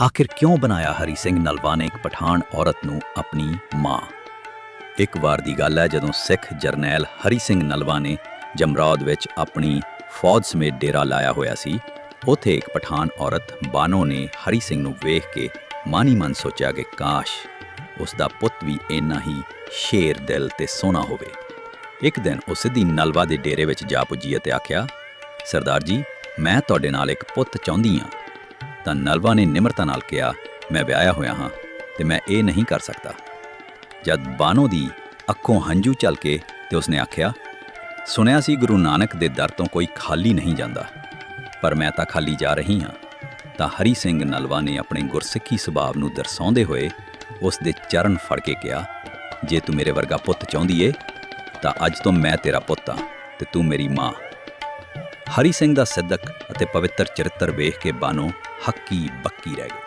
ਆਖਿਰ ਕਿਉਂ ਬਣਾਇਆ ਹਰੀ ਸਿੰਘ ਨਲਵਾ ਨੇ ਇੱਕ ਪਠਾਨ ਔਰਤ ਨੂੰ ਆਪਣੀ ਮਾਂ ਇੱਕ ਵਾਰ ਦੀ ਗੱਲ ਹੈ ਜਦੋਂ ਸਿੱਖ ਜਰਨੈਲ ਹਰੀ ਸਿੰਘ ਨਲਵਾ ਨੇ ਜਮਰੌਦ ਵਿੱਚ ਆਪਣੀ ਫੌਜ ਸਮੇਤ ਡੇਰਾ ਲਾਇਆ ਹੋਇਆ ਸੀ ਉੱਥੇ ਇੱਕ ਪਠਾਨ ਔਰਤ ਬਾਨੋ ਨੇ ਹਰੀ ਸਿੰਘ ਨੂੰ ਵੇਖ ਕੇ ਮਾਨੀ ਮਨ ਸੋਚਿਆ ਕਿ ਕਾਸ਼ ਉਸ ਦਾ ਪੁੱਤ ਵੀ ਇੰਨਾ ਹੀ ਸ਼ੇਰ ਦਿਲ ਤੇ ਸੋਹਣਾ ਹੋਵੇ ਇੱਕ ਦਿਨ ਉਹ ਸਿੱਧੀ ਨਲਵਾ ਦੇ ਡੇਰੇ ਵਿੱਚ ਜਾ ਪੁੱਜੀ ਅਤੇ ਆਖਿਆ ਸਰਦਾਰ ਜੀ ਮੈਂ ਤੁਹਾਡੇ ਨਾਲ ਇੱਕ ਪੁੱਤ ਚਾਹੁੰਦੀ ਹਾਂ ਤਾਂ ਨਲਵਾ ਨੇ ਨਿਮਰਤਾ ਨਾਲ ਕਿਹਾ, ਮੈਂ ਵਿਆਹਿਆ ਹੋਇਆ ਹਾਂ ਤੇ ਮੈਂ ਇਹ ਨਹੀਂ ਕਰ ਸਕਦਾ। ਜਦ ਬਾਨੋ ਦੀ ਅੱਖੋਂ ਹੰਝੂ ਚੱਲ ਕੇ ਤੇ ਉਸਨੇ ਆਖਿਆ, ਸੁਣਿਆ ਸੀ ਗੁਰੂ ਨਾਨਕ ਦੇ ਦਰ ਤੋਂ ਕੋਈ ਖਾਲੀ ਨਹੀਂ ਜਾਂਦਾ, ਪਰ ਮੈਂ ਤਾਂ ਖਾਲੀ ਜਾ ਰਹੀ ਹਾਂ। ਤਾਂ ਹਰੀ ਸਿੰਘ ਨਲਵਾ ਨੇ ਆਪਣੇ ਗੁਰਸਿੱਖੀ ਸੁਭਾਅ ਨੂੰ ਦਰਸਾਉਂਦੇ ਹੋਏ ਉਸ ਦੇ ਚਰਨ ਫੜ ਕੇ ਕਿਹਾ, ਜੇ ਤੂੰ ਮੇਰੇ ਵਰਗਾ ਪੁੱਤ ਚਾਹੁੰਦੀ ਏ, ਤਾਂ ਅੱਜ ਤੋਂ ਮੈਂ ਤੇਰਾ ਪੁੱਤ ਹਾਂ ਤੇ ਤੂੰ ਮੇਰੀ ਮਾਂ। ਹਰੀ ਸਿੰਘ ਦਾ ਸਿੱਧਕ ਅਤੇ ਪਵਿੱਤਰ ਚਰਿੱਤਰ ਵੇਖ ਕੇ ਬਾਨੋ ਹੱਕੀ ਬੱਕੀ ਰਹਿ ਗਈ।